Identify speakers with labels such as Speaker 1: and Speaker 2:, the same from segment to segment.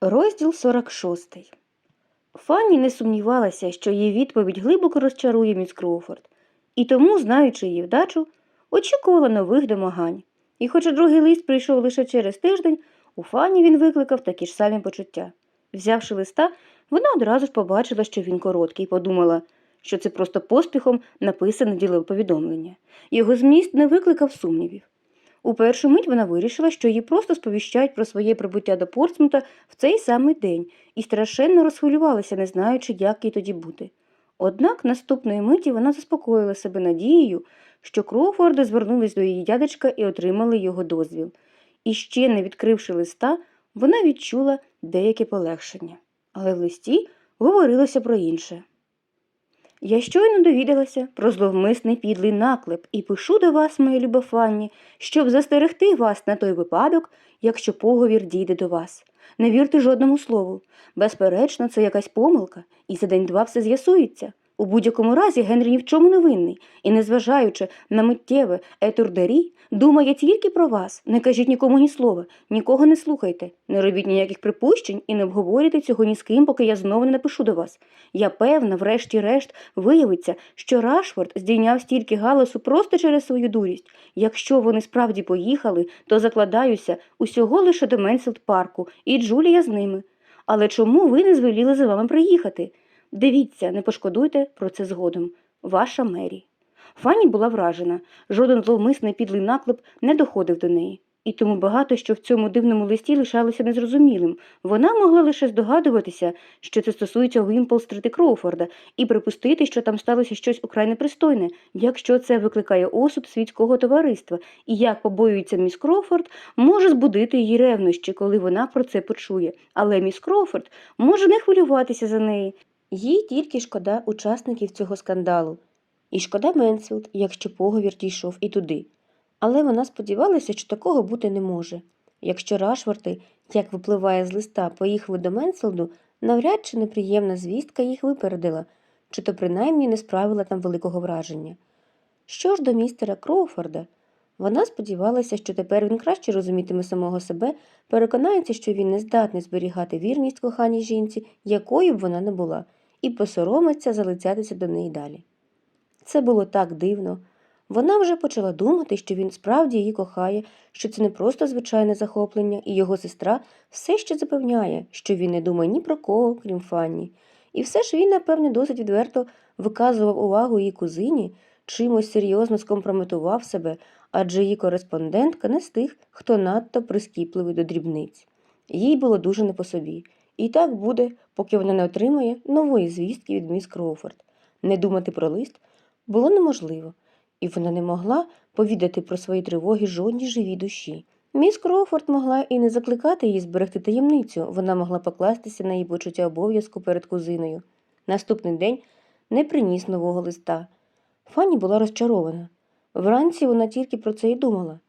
Speaker 1: Розділ 46. Фанні не сумнівалася, що її відповідь глибоко розчарує міс Кроуфорд, і тому, знаючи її вдачу, очікувала нових домагань. І хоча другий лист прийшов лише через тиждень, у Фанні він викликав такі ж самі почуття. Взявши листа, вона одразу ж побачила, що він короткий, і подумала, що це просто поспіхом написане ділове повідомлення. Його зміст не викликав сумнівів. У першу мить вона вирішила, що її просто сповіщають про своє прибуття до Портсмута в цей самий день і страшенно розхвилювалася, не знаючи, як їй тоді бути. Однак наступної миті вона заспокоїла себе надією, що Кроуфорди звернулись до її дядечка і отримали його дозвіл. І ще не відкривши листа, вона відчула деяке полегшення. Але в листі говорилося про інше. Я щойно довідалася про зловмисний підлий наклеп і пишу до вас, мої любофанні, щоб застерегти вас на той випадок, якщо поговір дійде до вас. Не вірте жодному слову. Безперечно, це якась помилка, і за день-два все з'ясується. У будь-якому разі Генрі ні в чому не винний, і, незважаючи на миттєве етурдері, думає тільки про вас. Не кажіть нікому ні слова, нікого не слухайте, не робіть ніяких припущень і не обговорюйте цього ні з ким, поки я знову не напишу до вас. Я певна, врешті-решт, виявиться, що Рашфорд здійняв стільки галасу просто через свою дурість. Якщо вони справді поїхали, то закладаюся усього лише до Менсфілд парку, і Джулія з ними. Але чому ви не звеліли за вами приїхати? Дивіться, не пошкодуйте про це згодом. Ваша Мері. Фанні була вражена. Жоден зловмисний підлий наклеп не доходив до неї. І тому багато що в цьому дивному листі лишалося незрозумілим. Вона могла лише здогадуватися, що це стосується Уімпл-стрити Кроуфорда, і припустити, що там сталося щось украй непристойне, якщо це викликає осуд світського товариства, і як побоюється міс Кроуфорд, може збудити її ревнощі, коли вона про це почує. Але міс Кроуфорд може не хвилюватися за неї. Їй тільки шкода учасників цього скандалу. І шкода Менсфілд, якщо поговір дійшов і туди. Але вона сподівалася, що такого бути не може. Якщо Рашворти, як випливає з листа, поїхали до Менсфілду, навряд чи неприємна звістка їх випередила, чи то принаймні не справила там великого враження. Що ж до містера Кроуфорда, вона сподівалася, що тепер він краще розумітиме самого себе, переконається, що він не здатний зберігати вірність коханій жінці, якою б вона не була, і посоромиться залицятися до неї далі. Це було так дивно. Вона вже почала думати, що він справді її кохає, що це не просто звичайне захоплення, і його сестра все ще запевняє, що він не думає ні про кого, крім Фанні. І все ж він, напевне, досить відверто виказував увагу її кузині, чимось серйозно скомпрометував себе, адже її кореспондентка не з тих, хто надто прискіпливий до дрібниць. Їй було дуже не по собі. І так буде, поки вона не отримає нової звістки від міс Кроуфорд. Не думати про лист було неможливо, і вона не могла повідати про свої тривоги жодній живій душі. Міс Кроуфорд могла і не закликати її зберегти таємницю, вона могла покластися на її почуття обов'язку перед кузиною. Наступний день не приніс нового листа. Фанні була розчарована. Вранці вона тільки про це й думала.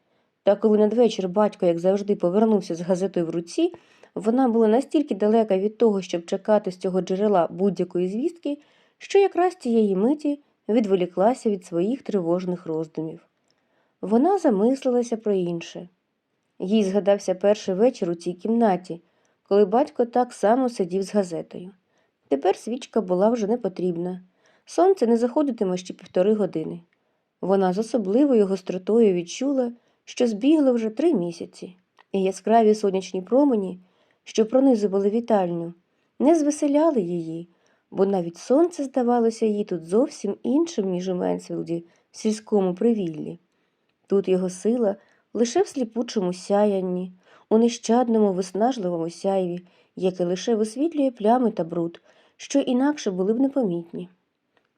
Speaker 1: Та коли надвечір батько, як завжди, повернувся з газетою в руці, вона була настільки далека від того, щоб чекати з цього джерела будь-якої звістки, що якраз цієї миті відволіклася від своїх тривожних роздумів. Вона замислилася про інше. Їй згадався перший вечір у цій кімнаті, коли батько так само сидів з газетою. Тепер свічка була вже не потрібна. Сонце не заходитиме ще півтори години. Вона з особливою гостротою відчула, що збігло вже три місяці, і яскраві сонячні промені, що пронизували вітальню, не звеселяли її, бо навіть сонце здавалося їй тут зовсім іншим, ніж у Менсфілді, в сільському привіллі. Тут його сила лише в сліпучому сяянні, у нещадному виснажливому сяйві, яке лише висвітлює плями та бруд, що інакше були б непомітні.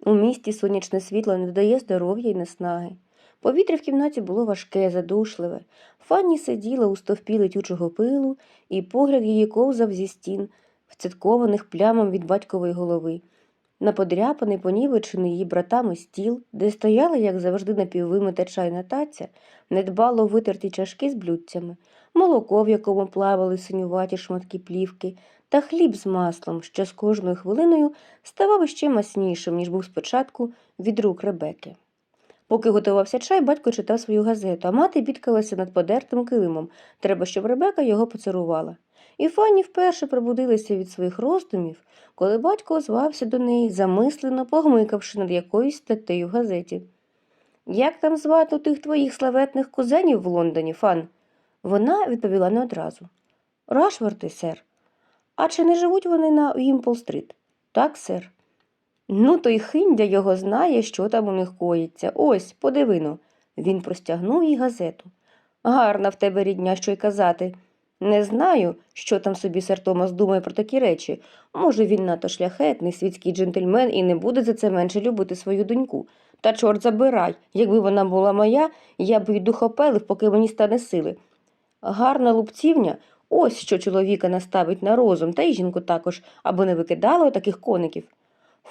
Speaker 1: У місті сонячне світло не додає здоров'я й наснаги. Повітря в кімнаті було важке, задушливе. Фанні сиділа у стовпі летючого пилу, і погляд її ковзав зі стін, вцяткованих плямом від батькової голови. На подряпаний, понівечений її братами стіл, де стояла, як завжди, напіввимита чайна таця, недбало витерті чашки з блюдцями, молоко, в якому плавали синюваті шматки плівки, та хліб з маслом, що з кожною хвилиною ставав іще маснішим, ніж був спочатку від рук Ребеки. Поки готувався чай, батько читав свою газету, а мати бідкалася над подертим килимом. Треба, щоб Ребека його поцарувала. І Фанні вперше пробудилася від своїх роздумів, коли батько озвався до неї, замислено погмикавши над якоюсь статтею в газеті. Як там звати тих твоїх славетних кузенів в Лондоні, Фан? Вона відповіла не одразу. Рашворти, сер. А чи не живуть вони на Вімпл-стрит? Так, сер. Ну, то й хиндя його знає, що там у них коїться. Ось, подивино. Він простягнув їй газету. Гарна в тебе рідня, що й казати. Не знаю, що там собі сер Томас думає про такі речі. Може, він надто шляхетний, світський джентльмен і не буде за це менше любити свою доньку. Та чорт забирай, якби вона була моя, я б її духопелив, поки мені стане сили. Гарна лупцівня ось що чоловіка наставить на розум, та й жінку також, аби не викидало таких коників.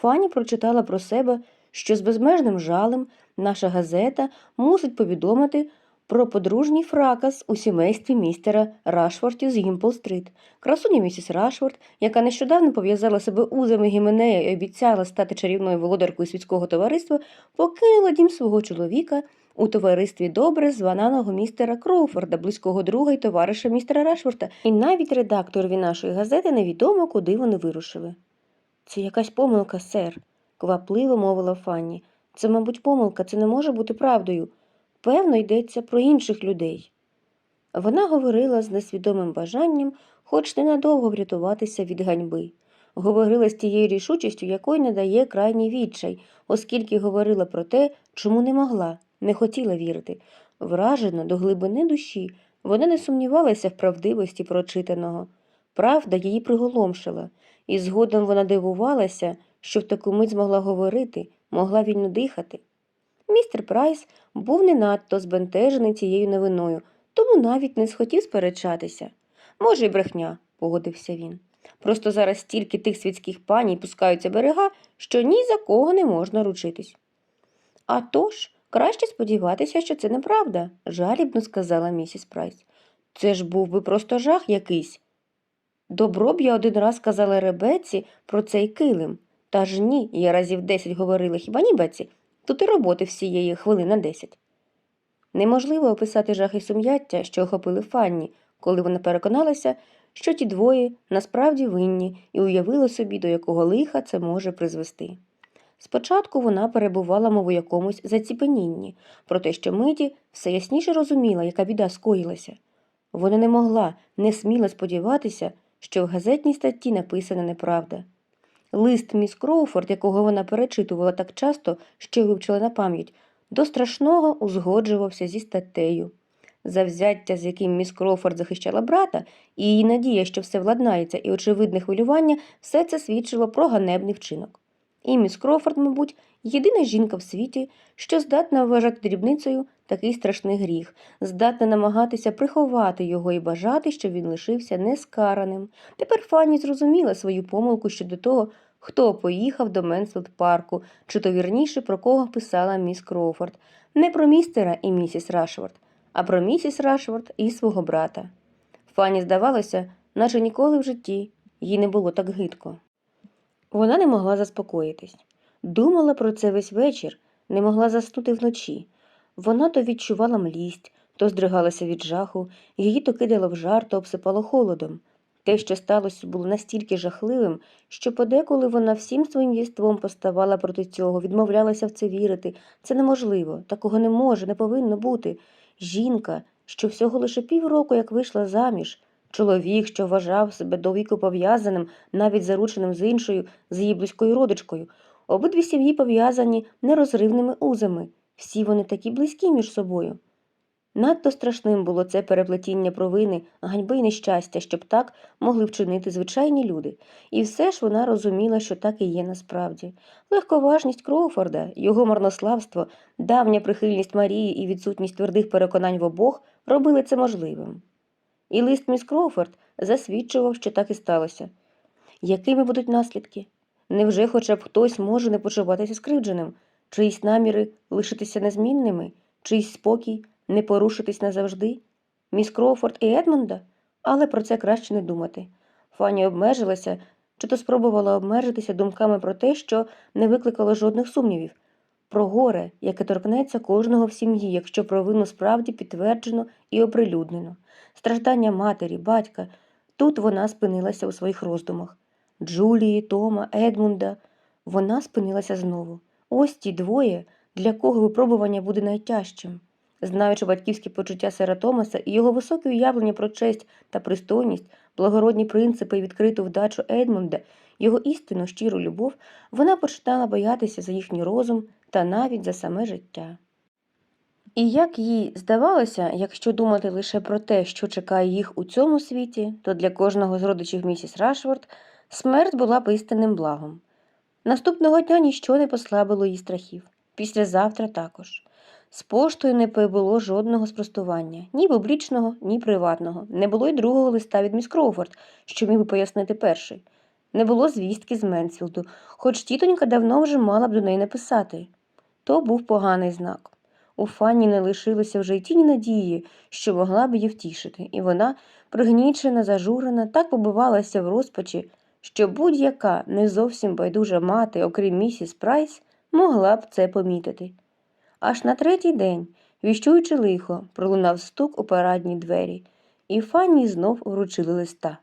Speaker 1: Фані прочитала про себе, що з безмежним жалем наша газета мусить повідомити про подружній фракас у сімействі містера Рашфортів з Гімпл-стрит. Красуня місіс Рашфорд, яка нещодавно пов'язала себе узами гіменея і обіцяла стати чарівною володаркою світського товариства, покинула дім свого чоловіка у товаристві добре звананого містера Кроуфорда, близького друга й товариша містера Рашфорда, і навіть редакторові нашої газети невідомо, куди вони вирушили. Це якась помилка, сер, квапливо мовила Фанні. Це, мабуть, помилка, це не може бути правдою. Певно, йдеться про інших людей. Вона говорила з несвідомим бажанням, хоч ненадовго врятуватися від ганьби. Говорила з тією рішучістю, якої не дає крайній відчай, оскільки говорила про те, чому не могла, не хотіла вірити. Вражена до глибини душі, вона не сумнівалася в правдивості прочитаного. Правда її приголомшила, і згодом вона дивувалася, що в таку мить змогла говорити, могла вільно дихати. Містер Прайс був не надто збентежений цією новиною, тому навіть не схотів сперечатися. Може, й брехня, погодився він. Просто зараз стільки тих світських паній пускаються берега, що ні за кого не можна ручитись. А тож, краще сподіватися, що це неправда, жалібно сказала місіс Прайс. Це ж був би просто жах якийсь. Добро б я один раз казала Ребеці про цей килим. Та ж ні, я разів десять говорила, хіба ні, Беці? Тут і роботи всієї хвилин на десять. Неможливо описати жах і сум'яття, що охопили Фанні, коли вона переконалася, що ті двоє насправді винні і уявила собі, до якого лиха це може призвести. Спочатку вона перебувала, мов у якомусь заціпенінні, проте що миті все ясніше розуміла, яка біда скоїлася. Вона не могла, не сміла сподіватися, що в газетній статті написана неправда. Лист міс Кроуфорд, якого вона перечитувала так часто, що вивчила на пам'ять, до страшного узгоджувався зі статтею. Завзяття, з яким міс Кроуфорд захищала брата, і її надія, що все владнається, і очевидне хвилювання, все це свідчило про ганебний вчинок. І міс Кроуфорд, мабуть, єдина жінка в світі, що здатна вважати дрібницею такий страшний гріх, здатна намагатися приховати його і бажати, щоб він лишився нескараним. Тепер Фанні зрозуміла свою помилку щодо того, хто поїхав до Менсфілд парку, чи то вірніше, про кого писала міс Кроуфорд. Не про містера і місіс Рашфорд, а про місіс Рашфорд і свого брата. Фанні здавалося, наче ніколи в житті їй не було так гидко. Вона не могла заспокоїтись. Думала про це весь вечір, не могла заснути вночі. Вона то відчувала млість, то здригалася від жаху, її то кидало в жар, то обсипало холодом. Те, що сталося, було настільки жахливим, що подеколи вона всім своїм єством поставала проти цього, відмовлялася в це вірити. Це неможливо, такого не може, не повинно бути. Жінка, що всього лише півроку як вийшла заміж, чоловік, що вважав себе до віку пов'язаним, навіть зарученим з іншою, з її близькою родичкою. Обидві сім'ї пов'язані нерозривними узами, всі вони такі близькі між собою. Надто страшним було це переплетіння провини, ганьби й нещастя, щоб так могли вчинити звичайні люди. І все ж вона розуміла, що так і є насправді. Легковажність Кроуфорда, його марнославство, давня прихильність Марії і відсутність твердих переконань в обох робили це можливим. І лист міс Кроуфорд засвідчував, що так і сталося. Якими будуть наслідки? Невже хоча б хтось може не почуватися скривдженим, чиїсь наміри лишитися незмінними, чийсь спокій не порушитись назавжди? Міс Кроуфорд і Едмонда? Але про це краще не думати. Фанні обмежилася, чи то спробувала обмежитися думками про те, що не викликало жодних сумнівів, про горе, яке торкнеться кожного в сім'ї, якщо провину справді підтверджено і оприлюднено, страждання матері, батька, Тут вона спинилася у своїх роздумах. Джулії, Тома, Едмунда. Вона спинилася знову. Ось ті двоє, для кого випробування буде найтяжчим. Знаючи батьківські почуття сера Томаса і його високе уявлення про честь та пристойність, благородні принципи і відкриту вдачу Едмунда, його істинну щиру любов, вона починала боятися за їхній розум та навіть за саме життя. І як їй здавалося, якщо думати лише про те, що чекає їх у цьому світі, то для кожного з родичів місіс Рашфорд смерть була б істинним благом. Наступного дня ніщо не послабило її страхів, післязавтра також. З поштою не було жодного спростування, ні публічного, ні приватного. Не було й другого листа від міс Кроуфорд, що міг би пояснити перший. Не було звістки з Менсфілду, хоч тітонька давно вже мала б до неї написати. То був поганий знак. У Фанні не лишилося вже й тіні надії, що могла б її втішити, і вона, пригнічена, зажурена, так побивалася в розпачі, що будь-яка не зовсім байдужа мати, окрім місіс Прайс, могла б це помітити. Аж на третій день, віщуючи лихо, пролунав стук у парадні двері, і Фанні знов вручили листа.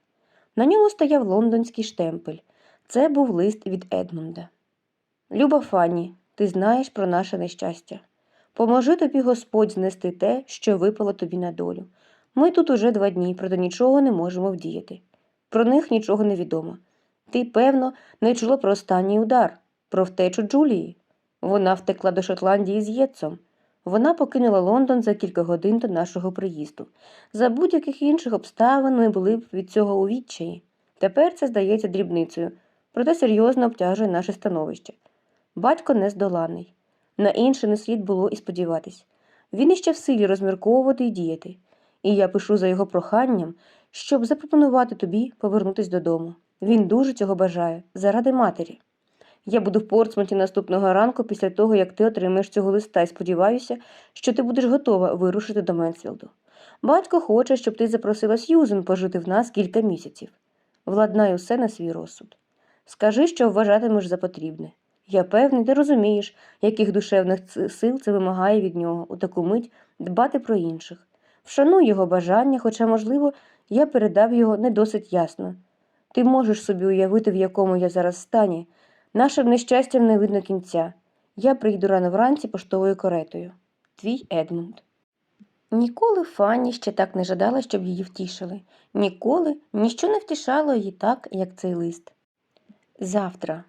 Speaker 1: На ньому стояв лондонський штемпель. Це був лист від Едмунда. Люба Фанні, ти знаєш про наше нещастя. Поможи тобі Господь знести те, що випало тобі на долю. Ми тут уже два дні, проте нічого не можемо вдіяти. Про них нічого не відомо. Ти, певно, не чула про останній удар, про втечу Джулії. Вона втекла до Шотландії з Єтцом. Вона покинула Лондон за кілька годин до нашого приїзду. За будь-яких інших обставин ми були б від цього у відчаї. Тепер це здається дрібницею, проте серйозно обтяжує наше становище. Батько нездоланий. На інше не слід було і сподіватись. Він іще в силі розмірковувати і діяти. І я пишу за його проханням, щоб запропонувати тобі повернутися додому. Він дуже цього бажає, заради матері. Я буду в Портсмуті наступного ранку після того, як ти отримаєш цього листа, і сподіваюся, що ти будеш готова вирушити до Менсфілду. Батько хоче, щоб ти запросила Сьюзен пожити в нас кілька місяців. Владнай усе на свій розсуд. Скажи, що вважатимеш за потрібне. Я певний, ти розумієш, яких душевних сил це вимагає від нього у таку мить дбати про інших. Вшануй його бажання, хоча, можливо, я передав його не досить ясно. Ти можеш собі уявити, в якому я зараз стані. Нашим нещастям не видно кінця. Я прийду рано вранці поштовою каретою. Твій Едмунд. Ніколи Фанні ще так не жадала, щоб її втішили. Ніколи ніщо не втішало її так, як цей лист. Завтра.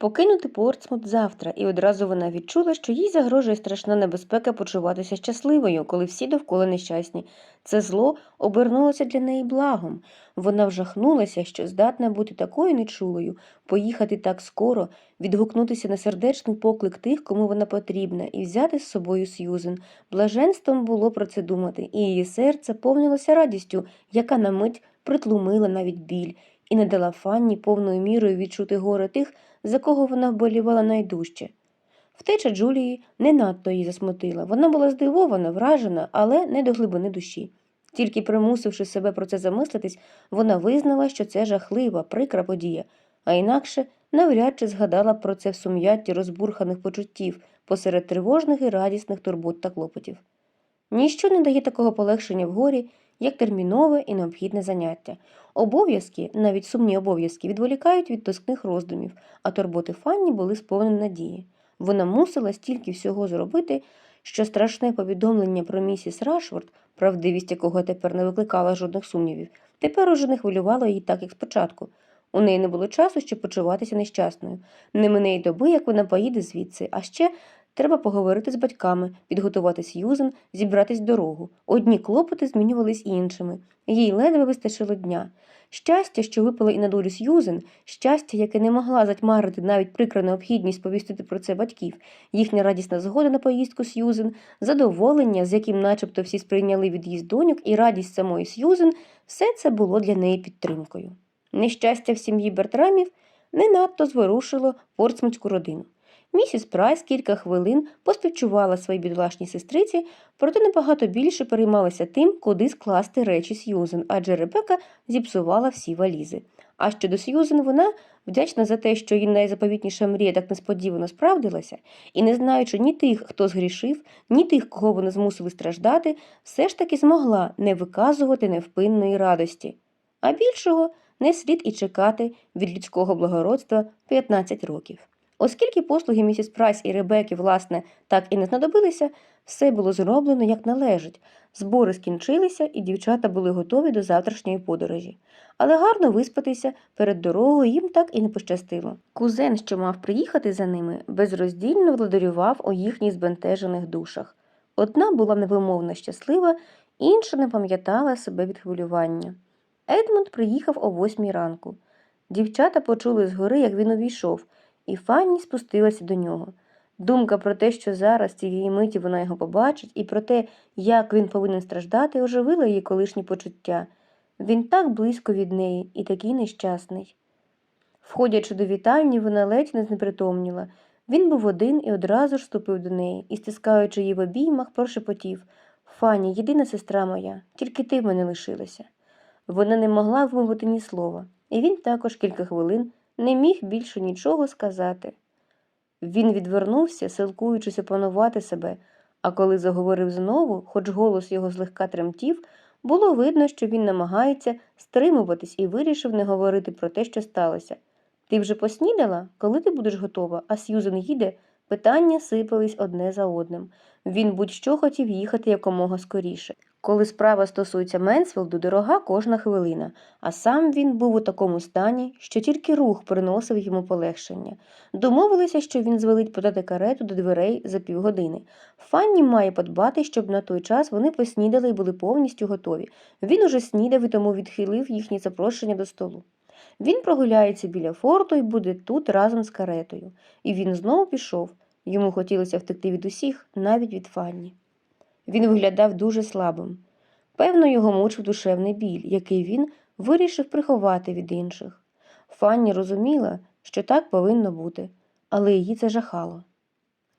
Speaker 1: Покинути Портсмут завтра, і одразу вона відчула, що їй загрожує страшна небезпека почуватися щасливою, коли всі довкола нещасні. Це зло обернулося для неї благом. Вона вжахнулася, що здатна бути такою нечулою, поїхати так скоро, відгукнутися на сердечний поклик тих, кому вона потрібна, і взяти з собою Сьюзен. Блаженством було про це думати, і її серце повнилося радістю, яка на мить притлумила навіть біль, і не дала Фанні повною мірою відчути горе тих, за кого вона вболівала найдужче. Втеча Джулії не надто її засмутила. Вона була здивована, вражена, але не до глибини душі. Тільки примусивши себе про це замислитись, вона визнала, що це жахлива, прикра подія, а інакше навряд чи згадала про це в сум'ятті розбурханих почуттів посеред тривожних і радісних турбот та клопотів. Ніщо не дає такого полегшення в горі, як термінове і необхідне заняття. Обов'язки, навіть сумні обов'язки, відволікають від тоскних роздумів, а турботи Фанні були сповнені надії. Вона мусила стільки всього зробити, що страшне повідомлення про місіс Рашфорд, правдивість якого тепер не викликала жодних сумнівів, тепер уже не хвилювало її так, як спочатку. У неї не було часу, щоб почуватися нещасною. Не мине й доби, як вона поїде звідси, а ще Треба поговорити з батьками, підготувати Сьюзен, зібратись в дорогу. Одні клопоти змінювались іншими. Їй ледве вистачило дня. Щастя, що випало і на долю Сьюзен, щастя, яке не могла затьмарити навіть прикра необхідність повістити про це батьків, їхня радісна згода на поїздку Сьюзен, задоволення, з яким начебто всі сприйняли від'їзд доньок, і радість самої Сьюзен, все це було для неї підтримкою. Нещастя в сім'ї Бертрамів не надто зворушило портсмутську родину. Місіс Прайс кілька хвилин поспівчувала своїй бідолашній сестриці, проте набагато більше переймалася тим, куди скласти речі Сьюзен, адже Ребека зіпсувала всі валізи. А щодо Сьюзен, вона, вдячна за те, що її найзаповітніша мрія так несподівано справдилася, і не знаючи ні тих, хто згрішив, ні тих, кого вони змусили страждати, все ж таки змогла не виказувати невпинної радості. а більшого не слід і чекати від людського благородства 15 років. Оскільки послуги місіс Прайс і Ребеки, власне, так і не знадобилися, все було зроблено як належить. Збори скінчилися, і дівчата були готові до завтрашньої подорожі. Але гарно виспатися перед дорогою їм так і не пощастило. Кузен, що мав приїхати за ними, безроздільно владарював у їхніх збентежених душах. Одна була невимовно щаслива, інша не пам'ятала себе від хвилювання. Едмунд приїхав о восьмій ранку. Дівчата почули згори, як він увійшов, і Фанні спустилася до нього. Думка про те, що зараз цієї миті вона його побачить, і про те, як він повинен страждати, оживила її колишні почуття. Він так близько від неї і такий нещасний. Входячи до вітальні, вона ледь не знепритомніла. Він був один і одразу ж ступив до неї і, стискаючи її в обіймах, прошепотів Фані, єдина сестра моя, тільки ти в мене лишилася. Вона не могла вимовити ні слова, і він також кілька хвилин не міг більше нічого сказати. Він відвернувся, силкуючись опанувати себе, а коли заговорив знову, хоч голос його злегка тремтів, було видно, що він намагається стримуватись і вирішив не говорити про те, що сталося. Ти вже поснідала, коли ти будеш готова, а Сьюзен їде? Питання сипались одне за одним. Він будь-що хотів їхати якомога скоріше. Коли справа стосується Менсфілду, дорога кожна хвилина, а сам він був у такому стані, що тільки рух приносив йому полегшення. Домовилися, що він звелить подати карету до дверей за півгодини. Фанні має подбати, щоб на той час вони поснідали і були повністю готові. Він уже снідав і тому відхилив їхні запрошення до столу. Він прогуляється біля форту і буде тут разом з каретою. І він знову пішов. Йому хотілося втекти від усіх, навіть від Фанні. Він виглядав дуже слабим. Певно, його мучив душевний біль, який він вирішив приховати від інших. Фанні розуміла, що так повинно бути, але її це жахало.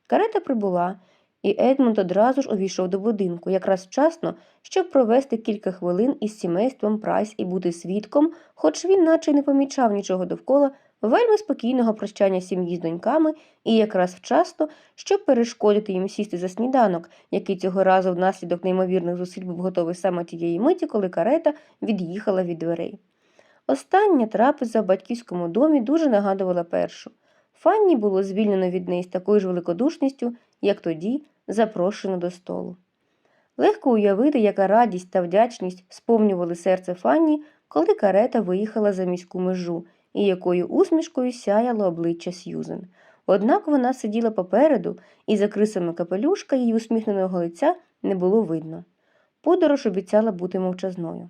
Speaker 1: Карета прибула, і Едмунд одразу ж увійшов до будинку, якраз вчасно, щоб провести кілька хвилин із сімейством Прайс і бути свідком, хоч він наче не помічав нічого довкола, вельми спокійного прощання сім'ї з доньками, і якраз вчасно, щоб перешкодити їм сісти за сніданок, який цього разу внаслідок неймовірних зусиль був готовий саме тієї миті, коли карета від'їхала від дверей. Остання трапеза в батьківському домі дуже нагадувала першу. Фанні було звільнено від неї з такою ж великодушністю, як тоді запрошено до столу. Легко уявити, яка радість та вдячність сповнювали серце Фанні, коли карета виїхала за міську межу, і якою усмішкою сяяло обличчя Сьюзен. Однак вона сиділа попереду, і за крисами капелюшка її усміхненого лиця не було видно. Подорож обіцяла бути мовчазною.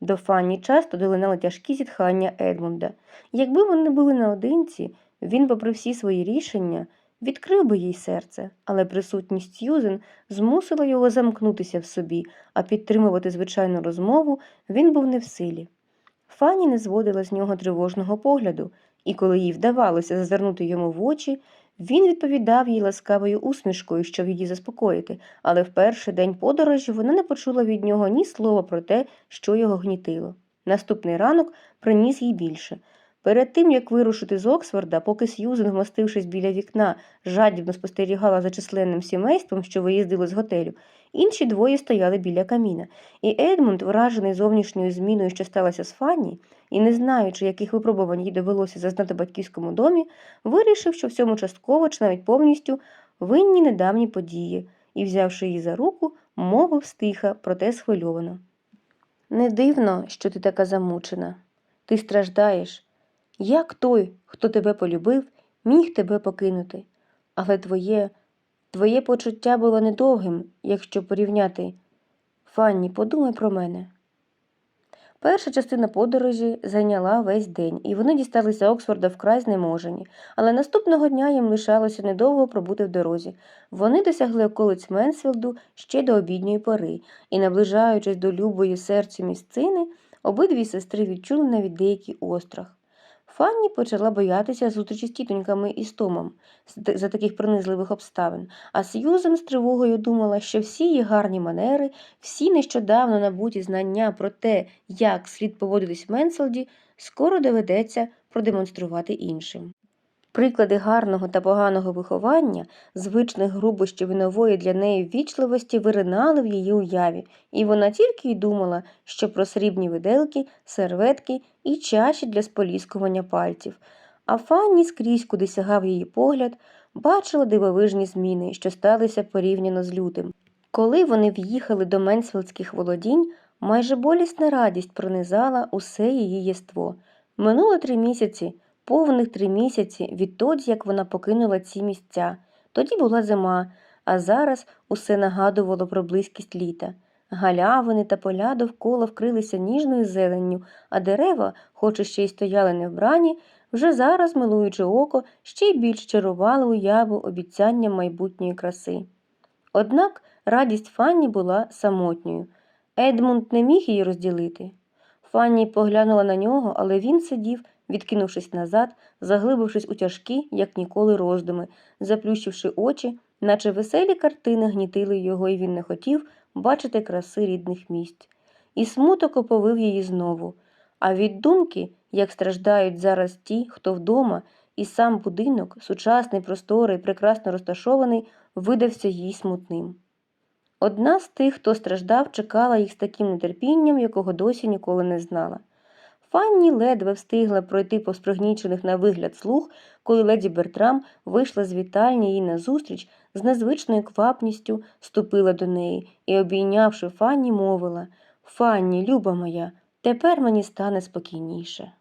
Speaker 1: До Фанні часто долинали тяжкі зітхання Едмунда. Якби вони були наодинці, він, попри всі свої рішення, відкрив би їй серце, але присутність Сьюзен змусила його замкнутися в собі, а підтримувати звичайну розмову він був не в силі. Фанні не зводила з нього тривожного погляду, і коли їй вдавалося зазирнути йому в очі, він відповідав їй ласкавою усмішкою, щоб її заспокоїти, але в перший день подорожі вона не почула від нього ні слова про те, що його гнітило. Наступний ранок приніс їй більше. Перед тим, як вирушити з Оксфорда, поки Сьюзен, вмостившись біля вікна, жадібно спостерігала за численним сімейством, що виїздило з готелю, інші двоє стояли біля каміна, і Едмунд, вражений зовнішньою зміною, що сталося з Фанні, і не знаючи, яких випробувань їй довелося зазнати батьківському домі, вирішив, що в цьому частково чи навіть повністю винні недавні події, і, взявши її за руку, мовив стиха, проте схвильовано. Не дивно, що ти така замучена. Ти страждаєш. Як той, хто тебе полюбив, міг тебе покинути? Але твоє, твоє почуття було недовгим, якщо порівняти. Фанні, подумай про мене. Перша частина подорожі зайняла весь день, і вони дісталися Оксфорда вкрай знеможені, але наступного дня їм лишалося недовго пробути в дорозі. Вони досягли околиць Менсфілду ще до обідньої пори, і, наближаючись до любої серцю місцини, обидві сестри відчули навіть деякий острах. Фанні почала боятися зустрічі з тітоньками і з Томом за таких принизливих обставин, а Сьюзен з тривогою думала, що всі її гарні манери, всі нещодавно набуті знання про те, як слід поводитись в Менселді, скоро доведеться продемонструвати іншим. Приклади гарного та поганого виховання, звичних грубощів і нової для неї ввічливості виринали в її уяві, і вона тільки й думала, що про срібні виделки, серветки і чаші для споліскування пальців. А Фанні скрізь, куди сягав її погляд, бачила дивовижні зміни, що сталися порівняно з лютим. Коли вони в'їхали до Менсфілдських володінь, майже болісна радість пронизала усе її єство. Минуло три місяці, повних три місяці відтоді, як вона покинула ці місця. Тоді була зима, а зараз усе нагадувало про близькість літа. Галявини та поля довкола вкрилися ніжною зеленню, а дерева, хоч ще й стояли невбрані, вже зараз, милуючи око, ще й більш чарували уяву обіцянням майбутньої краси. Однак радість Фанні була самотньою. Едмунд не міг її розділити. Фанні поглянула на нього, але він сидів, відкинувшись назад, заглибившись у тяжкі, як ніколи, роздуми, заплющивши очі, наче веселі картини гнітили його, і він не хотів бачити краси рідних місць. І смуток оповив її знову. А від думки, як страждають зараз ті, хто вдома, і сам будинок, сучасний, просторий, прекрасно розташований, видався їй смутним. Одна з тих, хто страждав, чекала їх з таким нетерпінням, якого досі ніколи не знала. Фанні ледве встигла пройти по спригнічених на вигляд слух, коли леді Бертрам вийшла з вітальні їй назустріч, з незвичною квапністю ступила до неї і, обійнявши Фанні, мовила Фанні, люба моя, тепер мені стане спокійніше.